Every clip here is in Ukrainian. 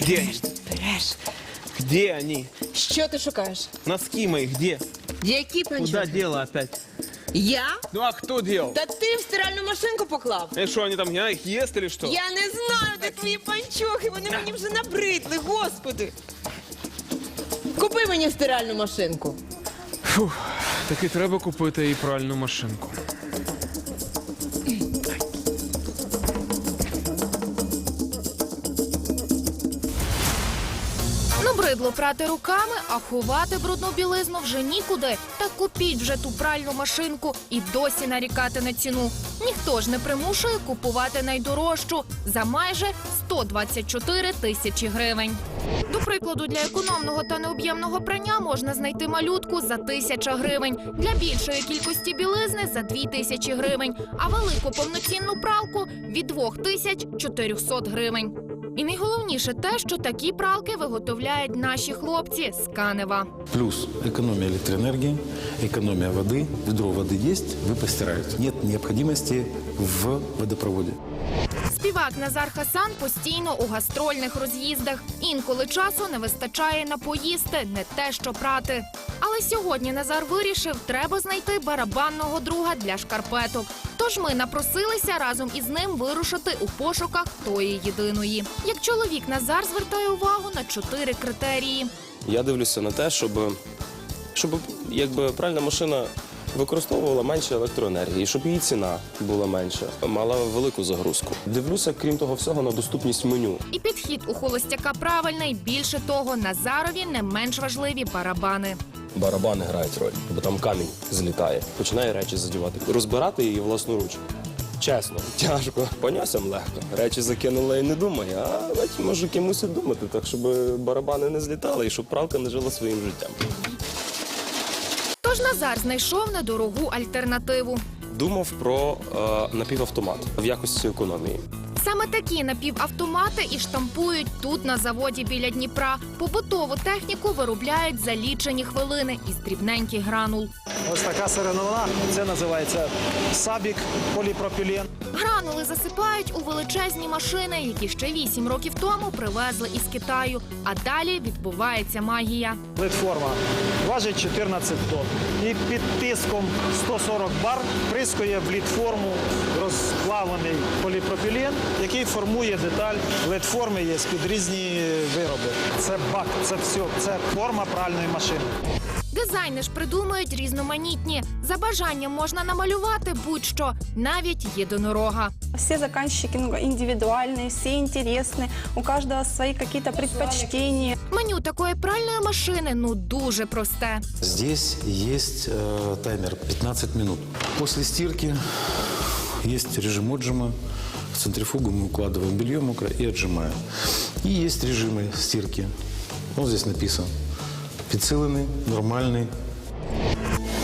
Где они? Береш. Где они? Що ти шукаєш? Носки мои где? Які Куда панчохи? дело опять? Я? Ну а кто делал? Та ти в стиральну машинку поклав. И что, они там, я их ест или что? Я не знаю, де твої панчохи, вони мені вже набридли, господи. Купи мені стиральну машинку. Фух, так і треба купити і пральну машинку. Набридло прати руками, а ховати брудну білизну вже нікуди. Та купіть вже ту пральну машинку і досі нарікати на ціну. Ніхто ж не примушує купувати найдорожчу за майже 124 тисячі гривень. До прикладу, для економного та необ'ємного прання можна знайти малютку за тисяча гривень, для більшої кількості білизни за дві тисячі гривень, а велику повноцінну пралку від двох тисяч 400 гривень. І найголовніше те, що такі пралки виготовляють наші хлопці з Канева. Плюс экономия электроэнергии, экономия воды. Ведро воды есть, вы постираете. Нет необходимости в водопроводе. Співак Назар Хасан постійно у гастрольних роз'їздах. Інколи часу не вистачає на поїсти, не те, що прати. Але сьогодні Назар вирішив, треба знайти барабанного друга для шкарпеток. Тож ми напросилися разом із ним вирушити у пошуках тої єдиної. Як чоловік Назар звертає увагу на чотири критерії. Я дивлюся на те, щоб, щоб якби пральна машина використовувала менше електроенергії, щоб її ціна була менша, мала велику загрузку. Дивлюся, крім того всього, на доступність меню. І підхід у холостяка правильний. Більше того, Назарові не менш важливі барабани. Барабани грають роль, бо там камінь злітає, починає речі задівати. Розбирати її власноруч. Чесно, тяжко. Поносям легко. Речі закинула і не думає, а навіть мужики мусять думати, так щоб барабани не злітали і щоб пралка не жила своїм життям. Тож Назар знайшов недорогу альтернативу. Думав про е, напівавтомат в якості економії. Саме такі напівавтомати і штампують тут на заводі біля Дніпра. Побутову техніку виробляють за лічені хвилини із дрібненьких гранул. Ось така сировина. Це називається сабік поліпропілен. Гранули засипають у величезні машини, які ще вісім років тому привезли із Китаю. А далі відбувається магія. Платформа важить 14 тонн. І під тиском 140 бар прискує в літформу розплавлений поліпропілен, який формує деталь. Литформи є під різні вироби. Це бак, це все, це форма пральної машини. Дизайни ж придумують різноманітні. За бажанням можна намалювати будь-що, навіть єдинорога. Все заказчики ну, индивидуальные, все интересны, у каждого свои какие-то предпочтения. Меню такої пральної машини ну дуже просте. Здесь есть э, таймер 15 минут. После стирки есть режим отжима. В центрифугу мы укладываем белье мокрое и отжимаем. И есть режимы стирки. Вот здесь написано. Підсилений, нормальний,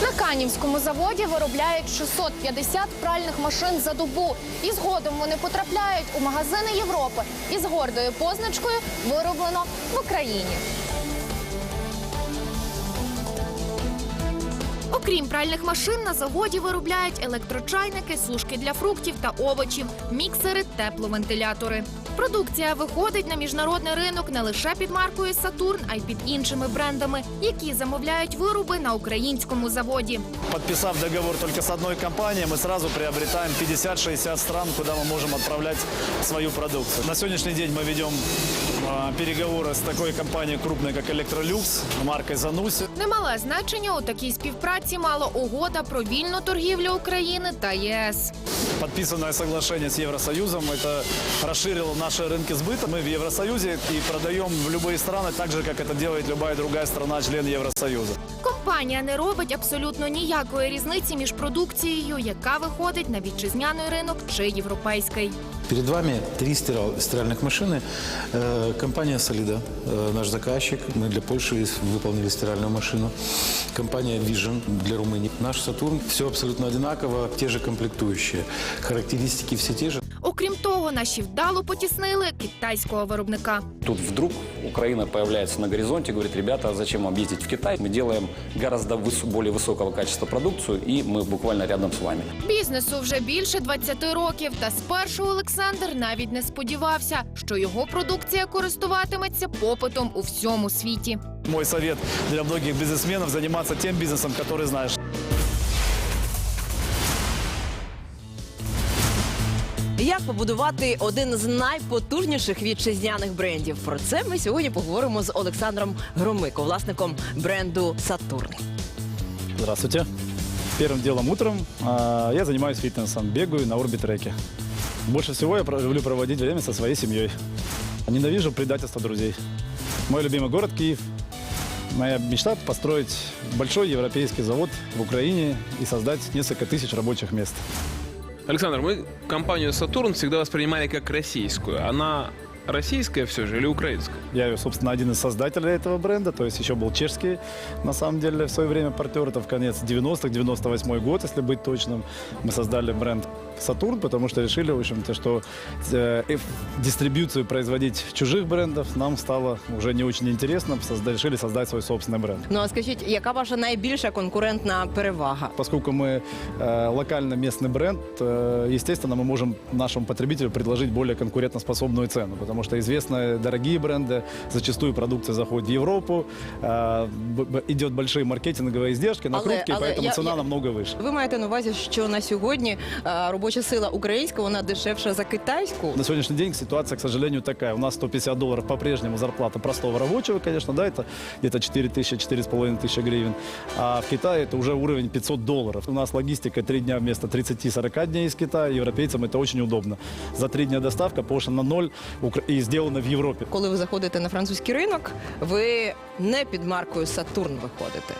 На Канівському заводі виробляють 650 пральних машин за добу. І згодом вони потрапляють у магазини Європи із гордою позначкою вироблено в Україні. Окрім пральних машин, на заводі виробляють електрочайники, сушки для фруктів та овочів, міксери, тепловентилятори. Продукція виходить на міжнародний ринок не лише під маркою Сатурн, а й під іншими брендами, які замовляють вироби на українському заводі. Подписав договор только с одной компанией, мы сразу приобретаем 50-60 стран, куда мы можем отправлять свою продукцию. На сегодняшний день мы ведем а, переговоры с такой компанией крупной, как Electrolux, маркой Зануси. Немале значення у такій співпраці мала угода про вільну торгівлю України та ЄС. Подписанное соглашение с Евросоюзом, это расширило наши рынки сбыта. Мы в Евросоюзе и продаем в любые страны, так же, как это делает любая другая страна, член Евросоюза. Компанія не робить абсолютно ніякої різниці між продукцією, яка виходить на вітчизняний ринок чи європейський. Перед вами три стирал- стиральных машины. Э, Компания «Солида», э, наш заказчик. Мы для Польши выполнили стиральную машину. Компания «Vision» для Румынии. Наш «Сатурн». Все абсолютно одинаково, те же комплектующие. Характеристики все те же. У Окрім того, наші вдало потіснили китайського виробника. Тут вдруг Украина появляется на горизонте, говорит, ребята, а зачем вам ездить в Китай? Мы делаем гораздо выс- более высокого качества продукцию, и мы буквально рядом с вами. Бізнесу вже більше 20 років, та спершу Олександр навіть не сподівався, що його продукція користуватиметься попитом у всьому світі. Мой совет для многих бизнесменов заниматься тем бизнесом, который знаешь. Як побудувати один з найпотужніших вітчизняних брендів? Про це ми сьогодні поговоримо з Олександром Громико, власником бренду Сатурн. Здравствуйте. Первым делом утром а, я занимаюсь фитнесом, бегаю на орбитреке. Больше всего я про- люблю проводить время со своей семьей. Ненавижу предательство друзей. Мой любимый город Киев. Моя мечта – построить большой европейский завод в Украине и создать несколько тысяч рабочих мест. Александр, мы компанию «Сатурн» всегда воспринимали как российскую. Она российская все же или украинская? Я, собственно, один из создателей этого бренда, то есть еще был чешский, на самом деле, в свое время партнер, это в конец 90-х, 98 год, если быть точным. Мы создали бренд «Сатурн», потому что решили, в общем-то, что э, э, дистрибьюцию производить чужих брендов нам стало уже не очень интересно, созда- решили создать свой собственный бренд. Ну а скажіть, яка ваша найбільша конкурентна перевага? Поскольку мы э, локально местный бренд, э, естественно, мы можем нашему потребителю предложить более конкурентоспособную цену, потому что известные дорогие бренды, зачастую продукция заходит в Европу, э, б- б- идет большие маркетинговые издержки, Але- накрутки, але поэтому я- цена я- намного выше. Ви маєте на увазі, що на сьогодні е, робоча сила українська вона дешевша за китайську? На сегодняшний день ситуация, к сожалению, такая. У нас 150 долларов по-прежнему зарплата простого рабочего, конечно, да, это где-то 4 тысячи, 4,5 тысячи гривен. А в Китае это уже уровень 500 долларов. У нас логистика 3 дня вместо 30-40 дней из Китая. Европейцам это очень удобно. За 3 дня доставка пошлина ноль Укра- и сделано в Европе. Коли ви заходите на французький ринок, ви не під маркою Сатурн виходите,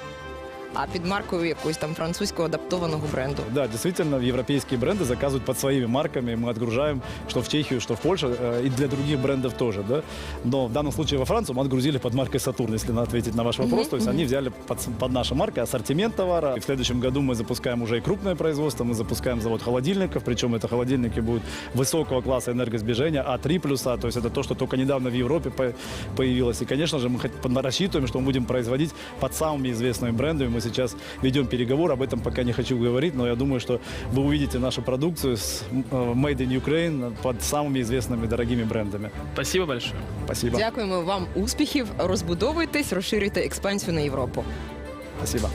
А під маркою якогось там французького адаптованого бренду. Да, действительно, европейские бренды заказывают под своими марками. Мы отгружаем что в Чехию, что в Польшу, э, и для других брендов тоже. Да? Но в данном случае во Францию мы отгрузили под маркой «Сатурн», если надо ответить на ваш вопрос. То есть они взяли под, под наши марки ассортимент товара. И в следующем году мы запускаем уже и крупное производство. Мы запускаем завод холодильников, причем это холодильники будут высокого класса энергосбережения, А3 плюса. То есть это то, что только недавно в Европе по- появилось. И, конечно же, мы хот- рассчитываем, что мы будем производить под самыми известными брендами. Мы сейчас ведем переговоры, об этом пока не хочу говорить, но я думаю, что вы увидите нашу продукцию с э, Made in Ukraine под самыми известными дорогими брендами. Спасибо большое. Спасибо. Дякуємо вам успіхів, розбудовуйтесь, розширюйте експансію на Європу. Спасибо.